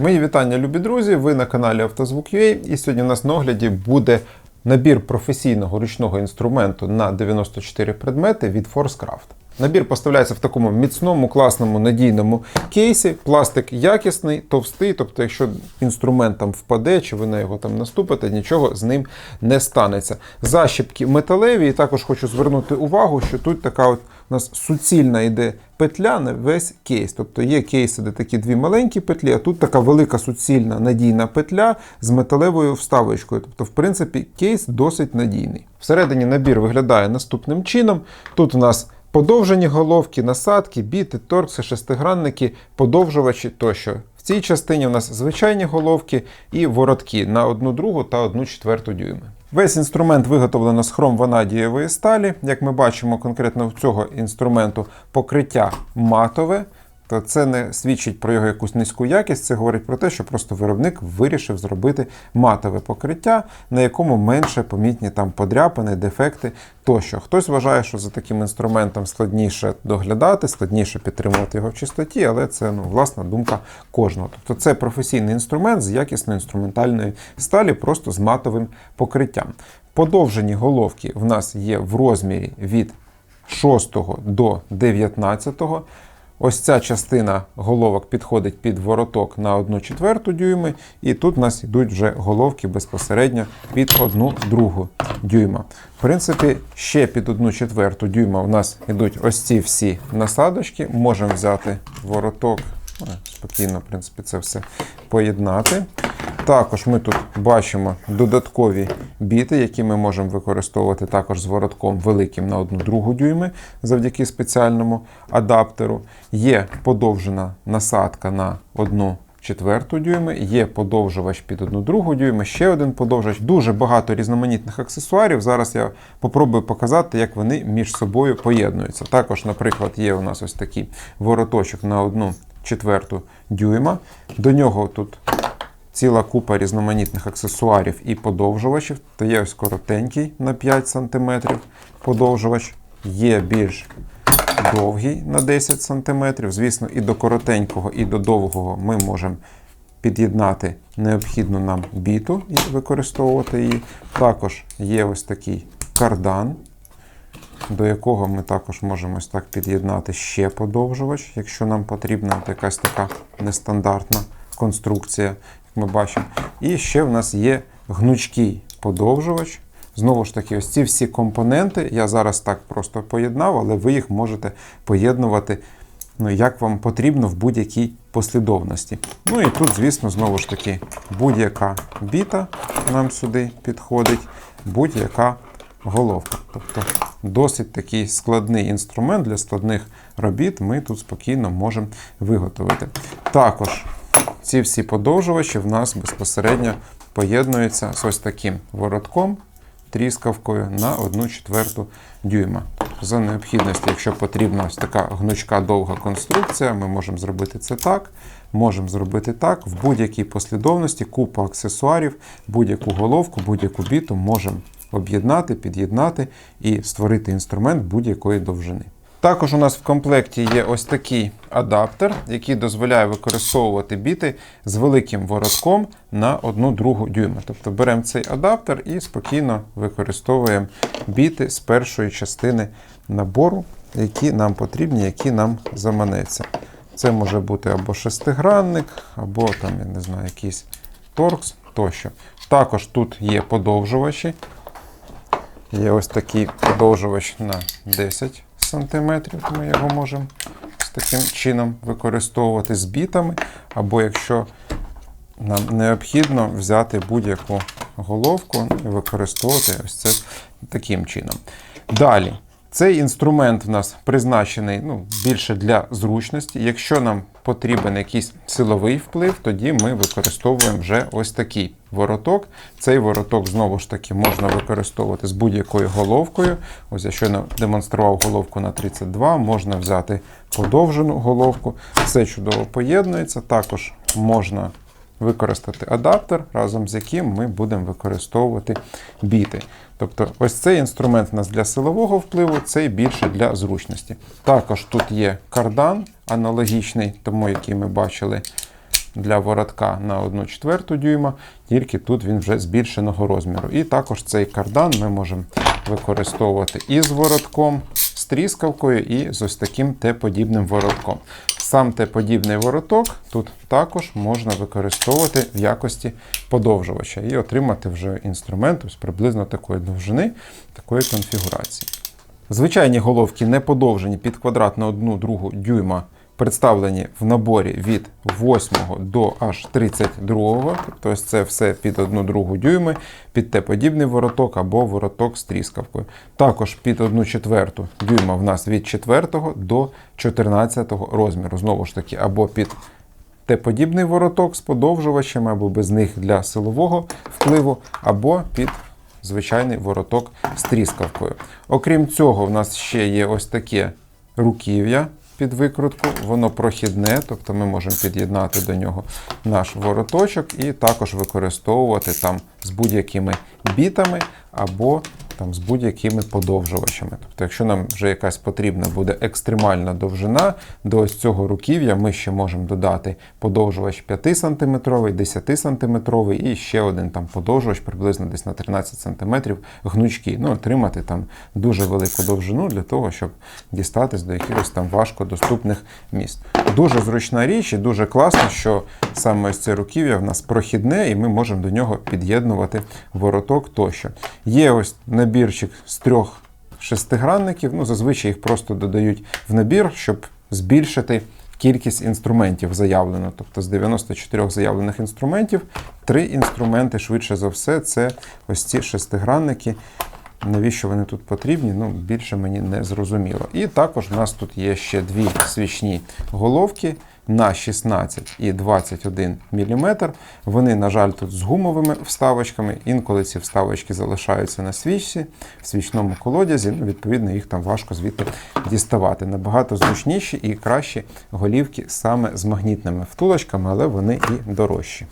Мої вітання, любі друзі! Ви на каналі Автозвук.ua і сьогодні у нас на огляді буде набір професійного ручного інструменту на 94 предмети від ForceCraft. Набір поставляється в такому міцному, класному, надійному кейсі. Пластик якісний, товстий, тобто, якщо інструмент там впаде чи ви на його там наступите, нічого з ним не станеться. Защіпки металеві, і також хочу звернути увагу, що тут така от у нас суцільна йде петля на весь кейс. Тобто є кейси, де такі дві маленькі петлі, а тут така велика суцільна надійна петля з металевою вставочкою. Тобто, в принципі, кейс досить надійний. Всередині набір виглядає наступним чином. Тут у нас подовжені головки, насадки, біти, торкси, шестигранники, подовжувачі тощо. В цій частині у нас звичайні головки і воротки на 1 другу та 1 четверту дюйми. Весь інструмент виготовлено з хром-ванадієвої сталі. Як ми бачимо, конкретно в цього інструменту покриття матове. То це не свідчить про його якусь низьку якість, це говорить про те, що просто виробник вирішив зробити матове покриття, на якому менше помітні там подряпини, дефекти тощо. Хтось вважає, що за таким інструментом складніше доглядати, складніше підтримувати його в чистоті, але це ну, власна думка кожного. Тобто це професійний інструмент з якісної інструментальної сталі, просто з матовим покриттям. Подовжені головки в нас є в розмірі від 6 до 19. Ось ця частина головок підходить під вороток на 1 четверту дюйми, і тут у нас йдуть вже головки безпосередньо під 1 другу дюйма. В принципі, ще під 1 четверту дюйма у нас йдуть ось ці всі насадочки. Можемо взяти вороток, спокійно, в принципі, це все поєднати. Також ми тут бачимо додаткові біти, які ми можемо використовувати також з воротком великим на 1 другу дюйми завдяки спеціальному адаптеру. Є подовжена насадка на 1 четверту дюйми, є подовжувач під 1 другу дюйми, ще один подовжувач. Дуже багато різноманітних аксесуарів. Зараз я попробую показати, як вони між собою поєднуються. Також, наприклад, є у нас ось такий вороточок на 1 четверту дюйма. До нього тут ціла купа різноманітних аксесуарів і подовжувачів. То є ось коротенький на 5 см подовжувач, є більш довгий на 10 см. Звісно, і до коротенького, і до довгого ми можемо під'єднати необхідну нам біту і використовувати її. Також є ось такий кардан. До якого ми також можемо ось так під'єднати ще подовжувач, якщо нам потрібна якась така нестандартна конструкція, ми бачимо. І ще в нас є гнучкий подовжувач. Знову ж таки, ось ці всі компоненти я зараз так просто поєднав, але ви їх можете поєднувати, ну, як вам потрібно в будь-якій послідовності. Ну і тут, звісно, знову ж таки, будь-яка біта нам сюди підходить, будь-яка головка. Тобто досить такий складний інструмент для складних робіт ми тут спокійно можемо виготовити. Також ці всі подовжувачі в нас безпосередньо поєднуються з ось таким воротком, тріскавкою на 1 четверту дюйма. За необхідності, якщо потрібна ось така гнучка довга конструкція, ми можемо зробити це так. Можемо зробити так. В будь-якій послідовності купа аксесуарів, будь-яку головку, будь-яку біту можемо об'єднати, під'єднати і створити інструмент будь-якої довжини. Також у нас в комплекті є ось такий адаптер, який дозволяє використовувати біти з великим воротком на 1 другу дюйма. Тобто беремо цей адаптер і спокійно використовуємо біти з першої частини набору, які нам потрібні, які нам заманеться. Це може бути або шестигранник, або там, я не знаю, якийсь торкс тощо. Також тут є подовжувачі. Є ось такий подовжувач на 10 сантиметрів. Ми його можемо з таким чином використовувати з бітами, або якщо нам необхідно взяти будь-яку головку і використовувати ось це таким чином. Далі. Цей інструмент в нас призначений ну, більше для зручності. Якщо нам потрібен якийсь силовий вплив, тоді ми використовуємо вже ось такий вороток. Цей вороток знову ж таки можна використовувати з будь-якою головкою. Ось я щойно демонстрував головку на 32, можна взяти подовжену головку. Все чудово поєднується. Також можна використати адаптер, разом з яким ми будемо використовувати біти. Тобто, ось цей інструмент у нас для силового впливу, цей більше для зручності. Також тут є кардан, аналогічний тому, який ми бачили для воротка на 1 четверту дюйма, тільки тут він вже збільшеного розміру. І також цей кардан ми можемо використовувати і з воротком, з тріскавкою, і з ось таким Т-подібним воротком. Сам те подібний вороток тут також можна використовувати в якості подовжувача і отримати вже інструмент ось приблизно такої довжини, такої конфігурації. Звичайні головки не подовжені під квадрат на 1 другу дюйма представлені в наборі від 8 до аж 32, тобто ось це все під 1 другу дюйми, під Т-подібний вороток або вороток з тріскавкою. Також під 1 четверту дюйма в нас від 4 до 14 розміру. Знову ж таки, або під Т-подібний вороток з подовжувачами, або без них для силового впливу, або під звичайний вороток з тріскавкою. Окрім цього, в нас ще є ось таке руків'я під викрутку, воно прохідне, тобто ми можемо під'єднати до нього наш вороточок і також використовувати там з будь-якими бітами або там з будь-якими подовжувачами. Тобто, якщо нам вже якась потрібна буде екстремальна довжина, до ось цього руків'я ми ще можемо додати подовжувач 5 см, 10 см і ще один там подовжувач приблизно десь на 13 см гнучкий. Ну, отримати там дуже велику довжину для того, щоб дістатись до якихось там важкодоступних міст. Дуже зручна річ і дуже класно, що саме ось це руків'я в нас прохідне, і ми можемо до нього під'єднувати вороток тощо. Є ось набірчик з трьох шестигранників. Ну, зазвичай їх просто додають в набір, щоб збільшити кількість інструментів заявлено. Тобто з 94 заявлених інструментів, три інструменти, швидше за все, це ось ці шестигранники. Навіщо вони тут потрібні? Ну, більше мені не зрозуміло. І також у нас тут є ще дві свічні головки на 16 і 21 мм. Вони, на жаль, тут з гумовими вставочками. Інколи ці вставочки залишаються на свічці, в свічному колодязі. Ну, відповідно, їх там важко звідти діставати. Набагато зручніші і кращі голівки саме з магнітними втулочками, але вони і дорожчі.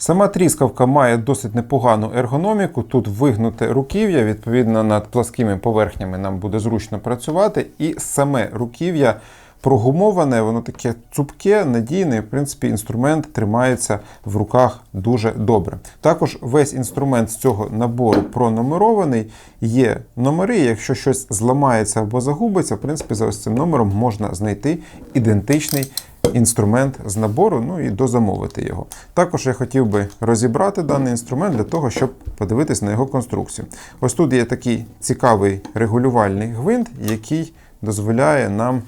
Сама тріскавка має досить непогану ергономіку. Тут вигнуте руків'я, відповідно, над пласкими поверхнями нам буде зручно працювати. І саме руків'я прогумоване, воно таке цупке, надійне. В принципі, інструмент тримається в руках дуже добре. Також весь інструмент з цього набору пронумерований. Є номери. Якщо щось зламається або загубиться, в принципі, за ось цим номером можна знайти ідентичний. Інструмент з набору, ну і дозамовити його. Також я хотів би розібрати даний інструмент для того, щоб подивитись на його конструкцію. Ось тут є такий цікавий регулювальний гвинт, який дозволяє нам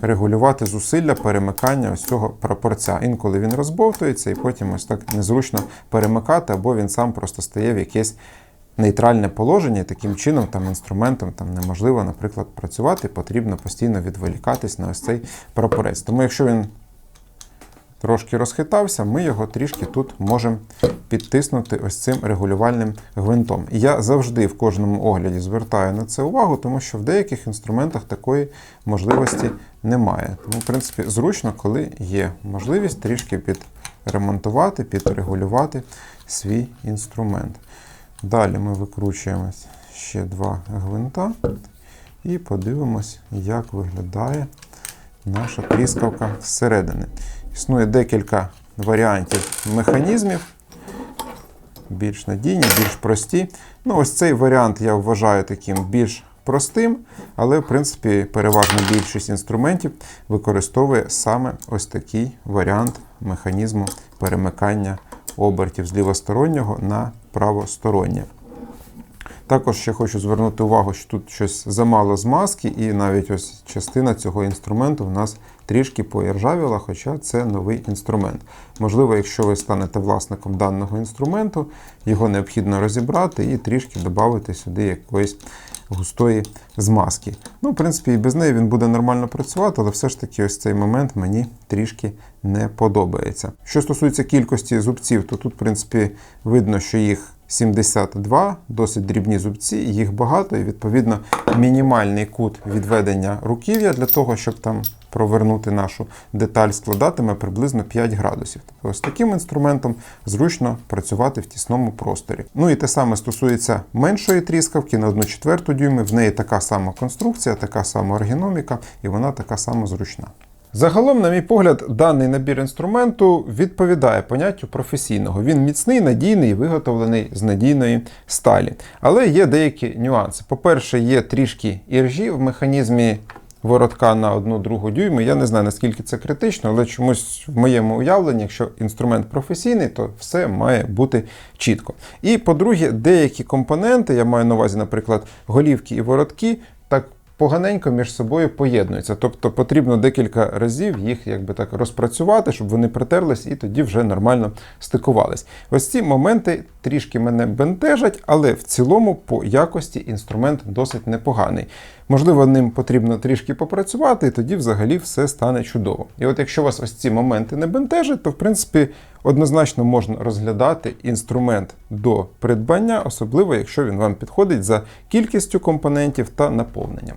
регулювати зусилля перемикання ось цього прапорця. Інколи він розбовтується і потім ось так незручно перемикати, або він сам просто стає в якесь нейтральне положення, і таким чином там інструментом там неможливо, наприклад, працювати, потрібно постійно відволікатись на ось цей прапорець. Тому якщо він трошки розхитався, ми його трішки тут можемо підтиснути ось цим регулювальним гвинтом. Я завжди в кожному огляді звертаю на це увагу, тому що в деяких інструментах такої можливості немає. Тому, в принципі, зручно, коли є можливість трішки підремонтувати, підрегулювати свій інструмент. Далі ми викручуємо ще два гвинта і подивимось, як виглядає наша тріскавка зсередини. Існує декілька варіантів механізмів, більш надійні, більш прості. Ну, Ось цей варіант я вважаю таким більш простим, але, в принципі, переважна більшість інструментів використовує саме ось такий варіант механізму перемикання обертів з лівостороннього на правостороннє. Також ще хочу звернути увагу, що тут щось замало змазки, і навіть ось частина цього інструменту в нас трішки поіржавіла, хоча це новий інструмент. Можливо, якщо ви станете власником даного інструменту, його необхідно розібрати і трішки додати сюди якоїсь густої змазки. Ну, в принципі, і без неї він буде нормально працювати, але все ж таки ось цей момент мені трішки не подобається. Що стосується кількості зубців, то тут, в принципі, видно, що їх 72, досить дрібні зубці, їх багато, і відповідно мінімальний кут відведення руків'я для того, щоб там провернути нашу деталь, складатиме приблизно 5 градусів. Тобто з таким інструментом зручно працювати в тісному просторі. Ну і те саме стосується меншої тріскавки на 1 четверту дюйми. В неї така сама конструкція, така сама ергономіка, і вона така сама зручна. Загалом, на мій погляд, даний набір інструменту відповідає поняттю професійного. Він міцний, надійний, і виготовлений з надійної сталі. Але є деякі нюанси. По-перше, є трішки іржі в механізмі воротка на 1-2 дюйми. Я не знаю, наскільки це критично, але чомусь в моєму уявленні, якщо інструмент професійний, то все має бути чітко. І по-друге, деякі компоненти, я маю на увазі, наприклад, голівки і воротки, поганенько між собою поєднуються. Тобто потрібно декілька разів їх якби так розпрацювати, щоб вони притерлись і тоді вже нормально стикувались. Ось ці моменти трішки мене бентежать, але в цілому по якості інструмент досить непоганий. Можливо, ним потрібно трішки попрацювати, і тоді взагалі все стане чудово. І от якщо вас ось ці моменти не бентежать, то в принципі однозначно можна розглядати інструмент до придбання, особливо якщо він вам підходить за кількістю компонентів та наповненням.